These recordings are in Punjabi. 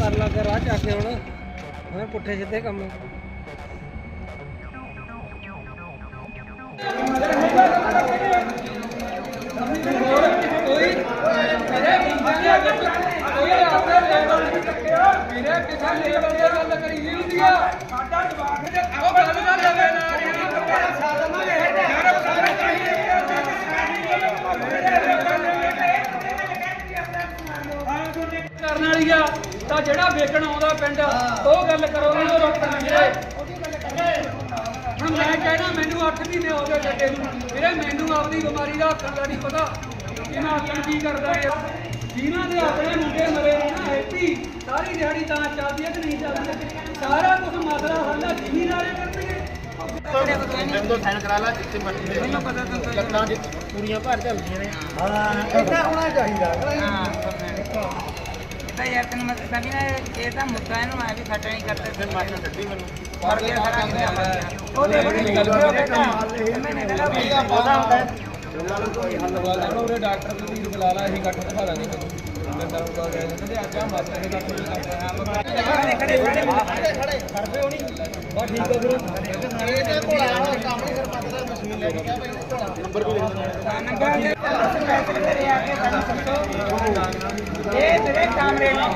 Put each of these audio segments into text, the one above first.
ਕਰ ਲੱਗ ਰਾਹ ਚ ਆ ਕੇ ਹੁਣ। ਮੈਂ ਪੁੱਠੇ ਸਿੱਧੇ ਕੰਮ। ਕਰਨ ਵਾਲੀ ਆ ਤਾਂ ਜਿਹੜਾ ਵੇਚਣ ਆਉਂਦਾ ਪਿੰਡ ਉਹ ਗੱਲ ਕਰੋ ਉਹਨੂੰ ਰੋਕਣ ਵੀਰੇ ਹੁਣ ਮੈਂ ਕਹਿਣਾ ਮੈਨੂੰ 8 ਮਹੀਨੇ ਹੋ ਗਏ ਗੱਡੇ ਨੂੰ। ਵੀਰੇ ਮੈਨੂੰ ਆਪਣੀ ਬਿਮਾਰੀ ਦਾ ਹੱਥਾਂ ਦਾ ਨਹੀਂ ਪਤਾ। ਕਿ ਮੈਂ ਆਖਣ ਕੀ ਕਰਦਾ ਇਹ। ਜਿਨ੍ਹਾਂ ਦੇ ਆਪਣੇ ਮੁੰਡੇ ਮਰੇ ਨੇ ਨਾ ਹੈਪੀ ਸਾਰੀ ਦਿਹਾੜੀ ਤਾਂ ਚੱਲਦੀ ਹੈ ਕਿ ਨਹੀਂ ਚੱਲਦੀ ਸਾਰਾ ਕੁਝ ਮਸਲਾ ਹੱਲ ਆ ਜਿਮੀ ਨਾਲੇ ਕਰਨਗੇ। ਤਾਂ ਸਾਈਨ ਕਰਾ ਲਾ ਜਿੱਥੇ ਮਰਜ਼ੀ ਦੇ। ਮੈਨੂੰ ਪਤਾ ਤਾਂ ਲੱਤਾਂ ਦੀ ਪੂਰੀਆਂ ਭਰ ਚੱਲਦੀਆਂ ਨੇ। ਤਾਂ ਯਾਰ ਤੈਨੂੰ ਮੈਂ ਦੱਸਾਂ ਵੀ ਨਾ ਇਹ ਤਾਂ ਮੁੱਦਾ ਇਹਨੂੰ ਐ ਵੀ ਖੱਟਾ ਨਹੀਂ ਕਰਦੇ। ਫਿਰ ਮਾਸਟਰ ਛੱਡੀ ਮੈਨੂੰ। ਮਰ ਗਿਆ ਸਾਰਾ ਕੁਝ ਉਹ ਦੇਖ ਬੜੀ ਗੱਲ ਹੋ ਗਈ ਮੈਨੇ ਕਹਾ ਵੀ ਪਤਾ ਹੁੰਦਾ ਕੋਈ ਹੱਲ ਵਾਲਾ ਉਹਨੇ ਡਾਕਟਰ ਨੂੰ ਵੀਰ ਬੁਲਾ ਲਾ ਅਸੀਂ ਕੱਟ ਦਿਖਾ ਦਾਂਗੇ ਮੈਂ ਡਾਕਟਰ ਕੋਲ ਗਏ ਕਹਿੰਦੇ ਅੱਜ ਆ ਮਾਸਟਰ ਦੇ ਕੱਟ ਨਹੀਂ ਕਰਦੇ ਖੜੇ ਖੜੇ ਖੜੇ ਬਸ ਠੀਕ ਹੈ ਵੀਰੇ ਇਹਦੇ ਕੋਲ ਆਇਆ ਹੋਇਆ ਕੰਮ ਨਹੀਂ ਸਰਪੰਚ ਦਾ ਮਸ਼ੀਨ ਲੈ ਕੇ ਗਿਆ ਭਾਈ ਨੰਬਰ ਵੀ ਲਿਖ ਦੇਣਾ ਨੰਗਾ ਦੇ ਪੈਸੇ ਤੇਰੇ ਆ ਕੇ ਸਾਨੂੰ ਦੱਸੋ ਇਹ ਤੇਰੇ ਕਾਮਰੇ ਨੇ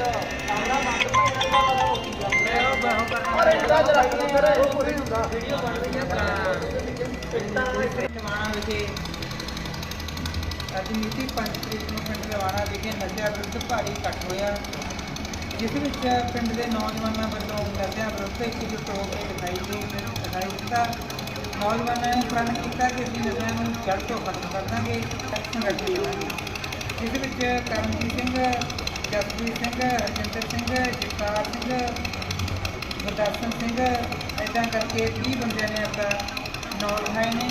ਇਹ ਵਿਖੇ ਅੱਜ ਮਿਤੀ 5 ਤਰੀਕ ਨੂੰ ਪਿੰਡ ਲਵਾਣਾ ਵਿਖੇ ਨਸ਼ਿਆਂ ਵਿਰੁੱਧ ਭਾਰੀ ਇਕੱਠ ਹੋਇਆ ਜਿਸ ਵਿੱਚ ਪਿੰਡ ਦੇ ਨੌਜਵਾਨਾਂ ਵੱਲੋਂ ਨਸ਼ਿਆਂ ਵਿਰੁੱਧ ਇੱਕ ਹੋ ਕੇ ਦਿਖਾਈ ਦੇ ਦਿਖਾਈ ਦਿੱਤਾ ਨੌਜਵਾਨਾਂ ਨੇ ਪ੍ਰਣ ਕੀਤਾ ਕਿ ਅਸੀਂ ਨਸ਼ਿਆਂ ਨੂੰ ਜੜ ਤੋਂ ਖਤਮ ਕਰ ਦਾਂਗੇ ਸੰਗਠਨ ਕਰਾਂਗੇ ਜਿਸ ਵਿੱਚ ਕਰਮਜੀਤ ਸਿੰਘ ਜਸਪ੍ਰੀਤ ਸਿੰਘ ਰਜਿੰਦਰ ਸਿੰਘ ਜਗਤਾਰ ਸਿੰਘ ਗੁਰਦਰਸ਼ਨ ਸਿੰਘ ਇਦਾਂ ਕਰਕੇ 30 ਬੰਦਿਆਂ ਨੇ ਆਪਣਾ ਨਾਂ ਲਿਖਾਏ ਨੇ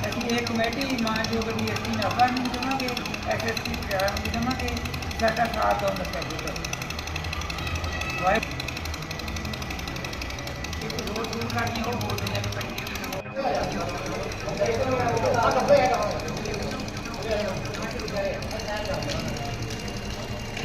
ਅਸੀਂ ਇਹ ਕਮੇਟੀ ਮਾਨਯੋਗ ਦੀ ਅਸੀਂ ਨਾਭਾ ਨੂੰ ਦੇਵਾਂਗੇ ਐਸਐਸਪੀ ਪੰਜਾਬ ਨੂੰ ਦੇਵਾਂਗੇ ਸਾਡਾ ਸਾਥ ਦੋ ਨਸ਼ਾ ਜੀ ਵਾਹਿ ਇੱਕ ਦੋ ਦੂਰ ਕਰਨੀ ਉਹ ਬੋਲਦੇ ਨੇ ਪੰਡੀ ਪ੍ਰੋਗਰਾਮ ਆ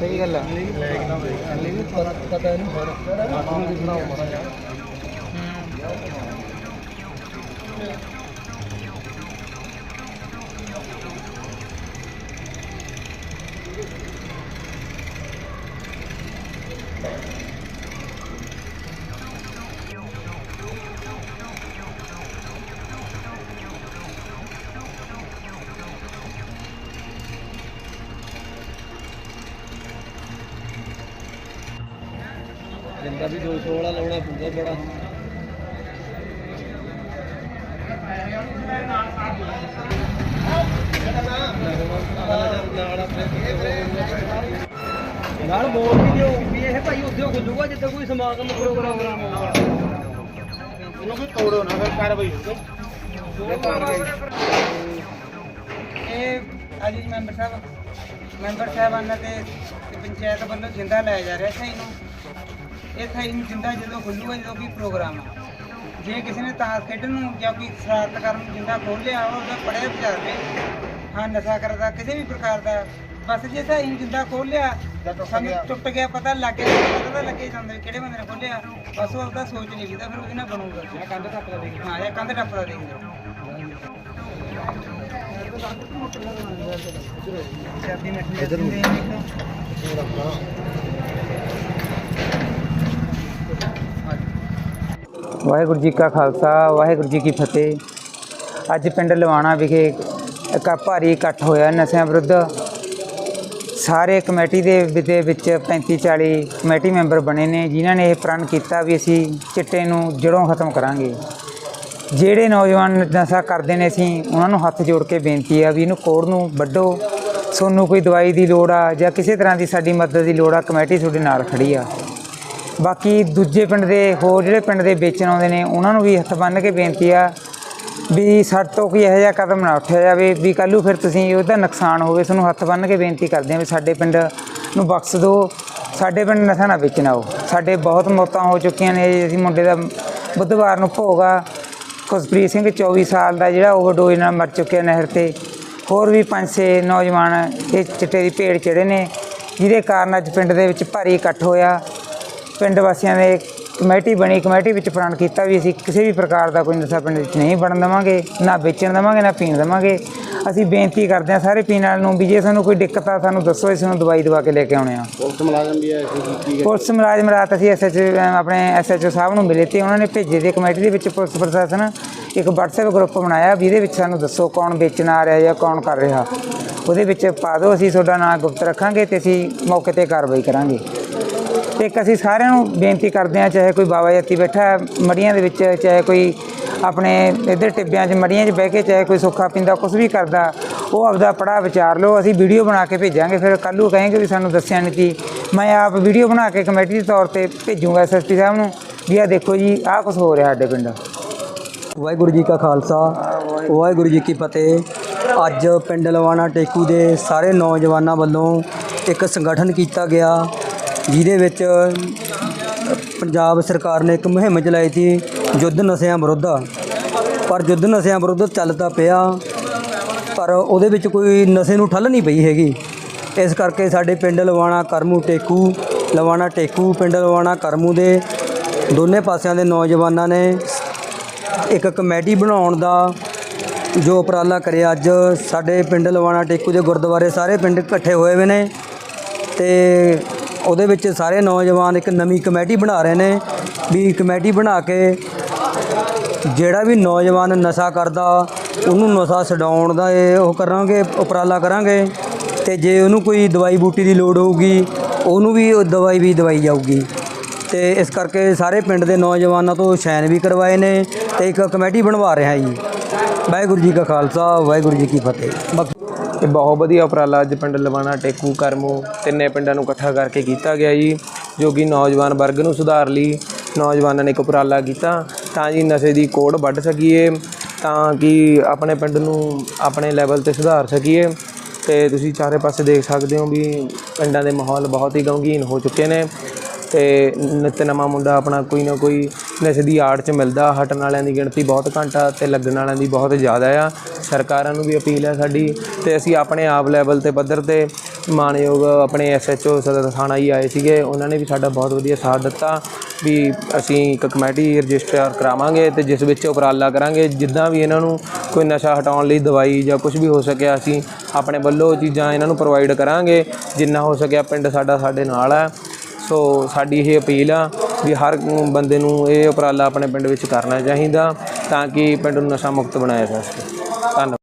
ਸਹੀ ਗੱਲ ਆ। ਹਲੇ ਵੀ ਪਤਾ ਨਹੀਂ ਹੋਰ ਆਤਮਾ ਦੀ ਬਣਾਓ ਮਾਰਾ ਜਿੰਦਾ ਵੀ 200 ਵਾਲਾ ਲਾਉਣਾ ਪਊਗਾ ਬੜਾ। ਨਾਲ ਬੋਲ ਵੀ ਦਿਓ ਵੀ ਇਹ ਭਾਈ ਉਦਯੋਗ ਖੁੱਲੂਗਾ ਜਿੱਥੇ ਕੋਈ ਸਮਾਗਮ ਪ੍ਰੋਗਰਾਮ ਹੋਊਗਾ। ਇਹਨੂੰ ਵੀ ਤੋੜੋ ਨਾ ਫਿਰ ਕਾਰਵਾਈ ਹੋਊਗੀ ਇਹ ਅਜੀ ਮੈਂਬਰ ਸਾਹਿਬ ਮੈਂਬਰ ਸਾਹਿਬਾਨਾਂ ਤੇ ਤੇ ਪੰਚਾਇਤ ਵੱਲੋਂ ਜਿੰਦਾ ਲਾਇਆ ਜਾ ਰਿਹਾ ਸਹੀ ਨੂੰ। ਇਹ ਨੂੰ ਜਿੰਦਾ ਜਦੋਂ ਖੁੱਲੂਗਾ ਜਦੋਂ ਵੀ ਪ੍ਰੋਗਰਾਮ ਆ। ਜੇ ਕਿਸੇ ਨੇ ਤਾਸ਼ ਖੇਡਣ ਨੂੰ ਜਾਂ ਕੋਈ ਸ਼ਰਾਰਤ ਕਰਨ ਨੂੰ ਜਿੰਦਾ ਖੋਲ ਲਿਆ ਉਹਦਾ ਪੜਿਆ ਵਿਚਾਰਦੇ ਹਾਂ ਨਸ਼ਾ ਕਰਦਾ ਕਿਸੇ ਵੀ ਪ੍ਰਕਾਰ ਦਾ। ਬਸ ਜੇ ਸਹੀ ਨੂੰ ਜਿੰਦਾ ਖੋਲ ਲਿਆ ਜਾਂ ਟੁੱਟ ਸਾਨੂੰ ਗਿਆ। ਟੁੱਟ ਗਿਆ ਪਤਾ ਲੱਗ ਗਿਆ ਪਤਾ ਤਾਂ ਲੱਗੇ ਜਾਂਦਾ ਕਿਹੜੇ ਬੰਦੇ ਨੇ ਖੋਲਿਆ ਬਸ ਉਹ ਉਹਦਾ ਸੋਚ ਨਹੀਂ ਕੀਤਾ ਫਿਰ ਉਹਦੇ ਨਾਲ ਬਣੂਗਾ। ਕੰਧ ਟੱਪ ਦਾ ਦੇਖ ਹਾਂ ਇਹ ਕੰਧ ਟੱਪਦਾ ਦੇਖਦੇ ਚਾਬੀ ਮਿੱਠੀ ਇਧਰ ਨੂੰ। ਵਾਹਿਗੁਰੂ ਜੀ ਕਾ ਖਾਲਸਾ, ਵਾਹਿਗੁਰੂ ਜੀ ਕੀ ਫਤਿਹ। ਅੱਜ ਪਿੰਡ ਲਵਾਣਾ ਵਿਖੇ ਇੱਕ ਭਾਰੀ ਇਕੱਠ ਹੋਇਆ ਨਸ਼ਿਆਂ ਵਿਰੁੱਧ। ਸਾਰੇ ਕਮੇਟੀ ਦੇ ਵਿ- ਦੇ ਵਿੱਚ 35 40 ਕਮੇਟੀ ਮੈਂਬਰ ਬਣੇ ਨੇ, ਜਿਨ੍ਹਾਂ ਨੇ ਇਹ ਪ੍ਰਣ ਕੀਤਾ ਵੀ ਅਸੀਂ ਚਿੱਟੇ ਨੂੰ ਜੜੋਂ ਖਤਮ ਕਰਾਂਗੇ। ਜਿਹੜੇ ਨੌਜਵਾਨ ਨਸ਼ਾ ਕਰਦੇ ਨੇ ਅਸੀਂ, ਉਹਨਾਂ ਨੂੰ ਹੱਥ ਜੋੜ ਕੇ ਬੇਨਤੀ ਆ ਵੀ ਇਹਨੂੰ ਕੋੜ ਨੂੰ ਵੱਢੋ। ਤੁਹਾਨੂੰ ਕੋਈ ਦਵਾਈ ਦੀ ਲੋੜ ਆ ਜਾਂ ਕਿਸੇ ਤਰ੍ਹਾਂ ਦੀ ਸਾਡੀ ਮਦਦ ਦੀ ਲੋੜ ਆ, ਕਮੇਟੀ ਤੁਹਾਡੇ ਨਾਲ ਖੜੀ ਆ। ਬਾਕੀ ਦੂਜੇ ਪਿੰਡ ਦੇ ਹੋਰ ਜਿਹੜੇ ਪਿੰਡ ਦੇ ਵੇਚਣ ਆਉਂਦੇ ਨੇ, ਉਹਨਾਂ ਨੂੰ ਵੀ ਹੱਥ ਬੰਨ੍ਹ ਕੇ ਬੇਨਤੀ ਆ ਵੀ ਸਾਡੇ ਤੋਂ ਕੋਈ ਇਹੋ ਜਿਹਾ ਕਦਮ ਨਾ ਉੱਠਿਆ ਜਾਵੇ ਵੀ ਕੱਲ੍ਹ ਫਿਰ ਤੁਸੀਂ ਉਹਦਾ ਨੁਕਸਾਨ ਹੋਵੇ, ਤੁਹਾਨੂੰ ਹੱਥ ਬੰਨ੍ਹ ਕੇ ਬੇਨਤੀ ਕਰਦੇ ਹਾਂ ਵੀ ਸਾਡੇ ਪਿੰਡ ਨੂੰ ਬਖਸ਼ ਦਿਓ, ਸਾਡੇ ਪਿੰਡ ਨਸ਼ਾ ਨਾ ਵੇਚਣਾ ਆਓ। ਸਾਡੇ ਬਹੁਤ ਮੌਤਾਂ ਹੋ ਚੁੱਕੀਆਂ ਨੇ, ਅਸੀਂ ਮੁੰਡੇ ਦਾ ਬੁੱਧਵਾਰ ਨੂੰ ਭੋਗ ਆ, ਖੁਸ਼ਪ੍ਰੀਤ ਸਿੰਘ 24 ਸਾਲ ਦਾ ਜਿਹੜਾ ਓਵਰਡੋਜ਼ ਨਾਲ ਮਰ ਚੁੱਕਿਆ ਨਹਿਰ ਤੇ। ਹੋਰ ਵੀ ਪੰਜ ਛੇ ਨੌਜਵਾਨ ਇਹ ਚਿੱਟੇ ਦੀ ਭੇੜ ਚੜੇ ਨੇ, ਜਿਹਦੇ ਕਾਰਨ ਅੱਜ ਪਿੰਡ ਦੇ ਵਿੱਚ ਭਾਰੀ ਇਕੱਠ ਹੋਇਆ। ਪਿੰਡ ਵਾਸੀਆਂ ਨੇ ਕਮੇਟੀ ਬਣੀ ਕਮੇਟੀ ਵਿੱਚ ਪ੍ਰਣ ਕੀਤਾ ਵੀ ਅਸੀਂ ਕਿਸੇ ਵੀ ਪ੍ਰਕਾਰ ਦਾ ਕੋਈ ਨਸ਼ਾ ਪਿੰਡ ਵਿੱਚ ਨਹੀਂ ਬਣਨ ਦੇਵਾਂਗੇ ਨਾ ਵੇਚਣ ਦੇਵਾਂਗੇ ਨਾ ਪੀਣ ਦੇਵਾਂਗੇ। ਅਸੀਂ ਬੇਨਤੀ ਕਰਦੇ ਹਾਂ ਸਾਰੇ ਪੀਣ ਵਾਲਿਆਂ ਨੂੰ ਵੀ ਜੇ ਸਾਨੂੰ ਕੋਈ ਦਿੱਕਤ ਆ ਸਾਨੂੰ ਦੱਸੋ ਅਸੀਂ ਨੂੰ ਦਵਾਈ ਦਵਾ ਕੇ ਲੈ ਕੇ ਆਉਣੇ ਆ ਪੁਲਿਸ ਮੁਲਾਜ਼ਮ ਵੀ ਹੈ ਪੁਲਿਸ ਮੁਲਾਜ਼ਮ ਰਾਤ ਅਸੀਂ ਐਸਐਚ ਆਪਣੇ ਐਸਐਚਓ ਸਾਹਿਬ ਨੂੰ ਮਿਲੇ ਤੇ ਉਹਨਾਂ ਨੇ ਭੇਜੇ ਦੇ ਕਮੇਟੀ ਦੇ ਵਿੱਚ ਪੁਲਿਸ ਪ੍ਰਸ਼ਾਸਨ। ਇੱਕ WhatsApp ਗਰੁੱਪ ਬਣਾਇਆ ਵੀ ਇਹਦੇ ਵਿੱਚ ਸਾਨੂੰ ਦੱਸੋ ਕੌਣ ਵੇਚਣ ਆ ਰਿਹਾ ਜਾਂ ਕੌਣ ਕਰ ਰਿਹਾ। ਉਹਦੇ ਵਿੱਚ ਪਾ ਦਿਓ ਅਸੀਂ ਤੁਹਾਡਾ ਨਾਮ ਗੁਪਤ ਰੱਖਾਂਗੇ ਤੇ ਅਸੀਂ ਮੌਕੇ ਤੇ ਕਾਰਵਾਈ ਕਰਾਂਗੇ। ਇੱਕ ਅਸੀਂ ਸਾਰਿਆਂ ਨੂੰ ਬੇਨਤੀ ਕਰਦੇ ਹਾਂ, ਚਾਹੇ ਕੋਈ ਬਾਬਾ ਜੱਤੀ ਬੈਠਾ ਹੈ ਮੜੀਆਂ ਦੇ ਵਿੱਚ, ਚਾਹੇ ਕੋਈ ਆਪਣੇ ਇੱਧਰ ਟਿੱਬਿਆਂ 'ਚ ਮੜੀਆਂ 'ਚ ਬਹਿ ਕੇ, ਚਾਹੇ ਕੋਈ ਸੁੱਖਾ ਪੀਂਦਾ ਕੁਝ ਵੀ ਕਰਦਾ, ਉਹ ਆਪਦਾ ਪੜਾ ਵਿਚਾਰ ਲਓ, ਅਸੀਂ ਵੀਡੀਓ ਬਣਾ ਕੇ ਭੇਜਾਂਗੇ, ਫਿਰ ਕੱਲ੍ਹ ਨੂੰ ਕहेंगे ਵੀ ਸਾਨੂੰ ਦੱਸਿਆ ਨਹੀਂ ਕਿ ਮੈਂ ਆਪ ਵੀਡੀਓ ਬਣਾ ਕੇ ਕਮੇਟੀ ਦੇ ਤੌਰ ਤੇ ਭੇਜੂੰਗਾ ਐਸਐਸਪੀ ਸਾਹਿਬ ਨੂੰ, ਵੀ ਆ ਦੇਖੋ ਜੀ, ਆਹ ਕੁਝ ਹੋ ਰਿਹਾ ਸਾਡੇ ਪਿੰਡ। ਵਾਹਿਗੁਰੂ ਜੀ ਕਾ ਖਾਲਸਾ, ਵਾਹਿਗੁਰੂ ਜੀ ਕੀ ਫਤਿਹ। ਅੱਜ ਪਿੰਡ ਲਵਾਣਾ ਟੇਕੂ ਦੇ ਸਾਰੇ ਨੌਜਵਾਨਾਂ ਵੱਲੋਂ ਇੱਕ ਸੰਗਠਨ ਕੀਤਾ ਗਿਆ। ਜਿਹਦੇ ਵਿੱਚ ਪੰਜਾਬ ਸਰਕਾਰ ਨੇ ਇੱਕ ਮੁਹਿੰਮ ਚਲਾਈ ਸੀ ਯੁੱਧ ਨਸ਼ਿਆਂ ਵਿਰੁੱਧ। ਪਰ ਯੁੱਧ ਨਸ਼ਿਆਂ ਵਿਰੁੱਧ ਚੱਲਦਾ ਪਿਆ। ਪਰ ਉਹਦੇ ਵਿੱਚ ਕੋਈ ਨਸ਼ੇ ਨੂੰ ਠੱਲ ਨਹੀਂ ਪਈ ਹੈਗੀ। ਇਸ ਕਰਕੇ ਸਾਡੇ ਪਿੰਡ ਲਵਾਣਾ, ਕਰਮੂ, ਟੇਕੂ, ਲਵਾਣਾ, ਟੇਕੂ, ਪਿੰਡ ਲਵਾਣਾ, ਕਰਮੂ ਦੇ ਦੋਨੇ ਪਾਸਿਆਂ ਦੇ ਨੌਜਵਾਨਾਂ ਨੇ ਇੱਕ ਕਮੇਟੀ ਬਣਾਉਣ ਦਾ ਜੋ ਉਪਰਾਲਾ ਕਰਿਆ। ਅੱਜ ਸਾਡੇ ਪਿੰਡ ਲਵਾਣਾ, ਟੇਕੂ ਦੇ ਗੁਰਦੁਆਰੇ ਸਾਰੇ ਪਿੰਡ ਇਕੱਠੇ ਹੋਏ ਹੋਏ ਨੇ ਤੇ ਉਹਦੇ ਵਿੱਚ ਸਾਰੇ ਨੌਜਵਾਨ ਇੱਕ ਨਵੀਂ ਕਮੇਟੀ ਬਣਾ ਰਹੇ ਨੇ, ਵੀ ਕਮੇਟੀ ਬਣਾ ਕੇ ਜਿਹੜਾ ਵੀ ਨੌਜਵਾਨ ਨਸ਼ਾ ਕਰਦਾ, ਉਹਨੂੰ ਨਸ਼ਾ ਛਡਾਉਣ ਦਾ ਇਹ ਉਹ ਕਰਾਂਗੇ, ਉਪਰਾਲਾ ਕਰਾਂਗੇ ਤੇ ਜੇ ਉਹਨੂੰ ਕੋਈ ਦਵਾਈ ਬੂਟੀ ਦੀ ਲੋੜ ਹੋਊਗੀ, ਉਹਨੂੰ ਵੀ ਉਹ ਦਵਾਈ ਵੀ ਦਵਾਈ ਜਾਊਗੀ। ਤੇ ਇਸ ਕਰਕੇ ਸਾਰੇ ਪਿੰਡ ਦੇ ਨੌਜਵਾਨਾਂ ਤੋਂ ਸ਼ੈਨ ਵੀ ਕਰਵਾਏ ਨੇ ਤੇ ਇੱਕ ਕਮੇਟੀ ਬਣਵਾ ਰਿਹਾ ਜੀ। ਵਾਹਿਗੁਰੂ ਜੀ ਕਾ ਖਾਲਸਾ, ਵਾਹਿਗੁਰੂ ਜੀ ਕੀ ਫਤਿਹ। ਬਾਕੀ ਇਹ ਬਹੁਤ ਵਧੀਆ ਉਪਰਾਲਾ ਅੱਜ ਪਿੰਡ ਲਵਾਣਾ ਟੇਕੂ ਕਰਮੂ, ਤਿੰਨੇ ਪਿੰਡਾਂ ਨੂੰ ਇਕੱਠਾ ਕਰਕੇ ਕੀਤਾ ਗਿਆ ਜੀ, ਜੋ ਕਿ ਨੌਜਵਾਨ ਵਰਗ ਨੂੰ ਸੁਧਾਰ ਲਈ ਨੌਜਵਾਨਾਂ ਨੇ ਇੱਕ ਉਪਰਾਲਾ ਕੀਤਾ, ਤਾਂ ਜੀ ਨਸ਼ੇ ਦੀ ਕੋੜ ਵੱਢ ਸਕੀਏ, ਤਾਂ ਕਿ ਆਪਣੇ ਪਿੰਡ ਨੂੰ ਆਪਣੇ ਲੈਵਲ ਤੇ ਸੁਧਾਰ ਸਕੀਏ, ਤੇ ਤੁਸੀਂ ਚਾਰੇ ਪਾਸੇ ਦੇਖ ਸਕਦੇ ਹੋ ਵੀ ਪਿੰਡਾਂ ਦੇ ਮਾਹੌਲ ਬਹੁਤ ਹੀ ਗਮਗੀਨ ਹੋ ਚੁੱਕੇ ਨੇ, ਤੇ ਨਿੱਤ ਨਵਾਂ ਮੁੰਡਾ ਆਪਣਾ ਕੋਈ ਨਾ ਕੋਈ ਨਸ਼ੇ ਦੀ ਆੜ 'ਚ ਮਿਲਦਾ, ਹਟਣ ਵਾਲਿਆਂ ਦੀ ਗਿਣਤੀ ਬਹੁਤ ਘੱਟ ਆ ਤੇ ਲੱਗਣ ਵਾਲਿਆਂ ਦੀ ਬਹੁਤ ਜ਼ਿਆਦਾ ਆ। ਸਰਕਾਰਾਂ ਨੂੰ ਵੀ ਅਪੀਲ ਹੈ ਸਾਡੀ ਤੇ ਅਸੀਂ ਆਪਣੇ ਆਪ ਲੈਵਲ ਤੇ ਪੱਧਰ ਤੇ ਮਾਨਯੋਗ ਆਪਣੇ ਐਸਐਚਓ ਸਦਰ ਥਾਣਾ ਹੀ ਆਏ ਸੀਗੇ, ਉਹਨਾਂ ਨੇ ਵੀ ਸਾਡਾ ਬਹੁਤ ਵਧੀਆ ਸਾਥ ਦਿੱਤਾ ਵੀ ਅਸੀਂ ਇੱਕ ਕਮੇਟੀ ਰਜਿਸਟਰ ਕਰਾਵਾਂਗੇ ਤੇ ਜਿਸ ਵਿੱਚ ਉਪਰਾਲਾ ਕਰਾਂਗੇ, ਜਿੱਦਾਂ ਵੀ ਇਹਨਾਂ ਨੂੰ ਕੋਈ ਨਸ਼ਾ ਹਟਾਉਣ ਲਈ ਦਵਾਈ ਜਾਂ ਕੁਝ ਵੀ ਹੋ ਸਕਿਆ, ਅਸੀਂ ਆਪਣੇ ਵੱਲੋਂ ਚੀਜ਼ਾਂ ਇਹਨਾਂ ਨੂੰ ਪ੍ਰੋਵਾਈਡ ਕਰਾਂਗੇ, ਜਿੰਨਾ ਹੋ ਸਕਿਆ ਪਿੰਡ ਸਾਡਾ ਸਾਡੇ ਨਾਲ ਹੈ ਸੋ ਸਾਡੀ ਇਹ ਅਪੀਲ ਆ ਵੀ ਹਰ ਬੰਦੇ ਨੂੰ ਇਹ ਉਪਰਾਲਾ ਆਪਣੇ ਪਿੰਡ ਵਿੱਚ ਕਰਨਾ ਚਾਹੀਦਾ ਤਾਂ ਕਿ ਪਿੰਡ ਨੂੰ ਨਸ਼ਾ ਮੁਕਤ ਬਣਾਇਆ ਜਾ ਸਕੇ। ਧੰਨਵਾਦ।